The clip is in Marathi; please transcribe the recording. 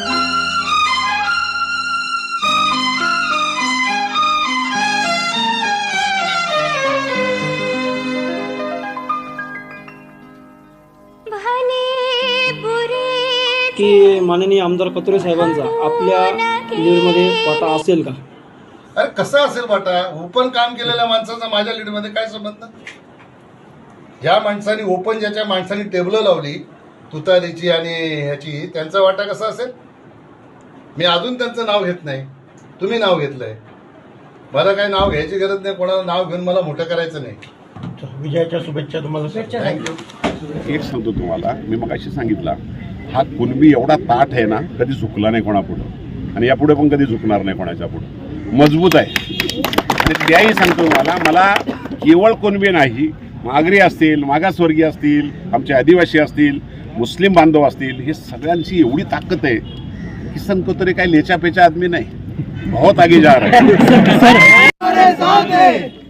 की माननीय आमदार कतुरे साहेबांचा आपल्या लीडमध्ये वाटा असेल का? अरे कसा असेल वाटा? ओपन काम केलेल्या माणसाचा माझ्या लीडमध्ये काय संबंध? ज्या माणसाने ओपन ज्याच्या माणसाने टेबल लावली तुतारीची आणि ह्याची त्यांचा वाटा कसा असेल? मी अजून त्यांचं नाव घेत नाही. तुम्ही नाव घेतलंय. मला काही नाव घ्यायची गरज नाही कोणाला नाव घेऊन मला मोठं करायचं नाही. विजयाच्या शुभेच्छा तुम्हाला थँक्यू एक सांगतो तुम्हाला मी मग अशी सांगितला हा कुणबी एवढा ताठ आहे ना कधी झुकला नाही कोणापुढं. आणि यापुढे पण कधी झुकणार नाही कोणाच्या पुढं. मजबूत आहे. आणि त्याही सांगतो तुम्हाला मला केवळ कुणबी नाही मागरी असतील मागासवर्गीय असतील आमचे आदिवासी असतील मुस्लिम बांधव असतील हे सगळ्यांची एवढी ताकद आहे. की संको तरी काही लेचा पेचा आदमी नाही. बहुत आगे जा रहा है।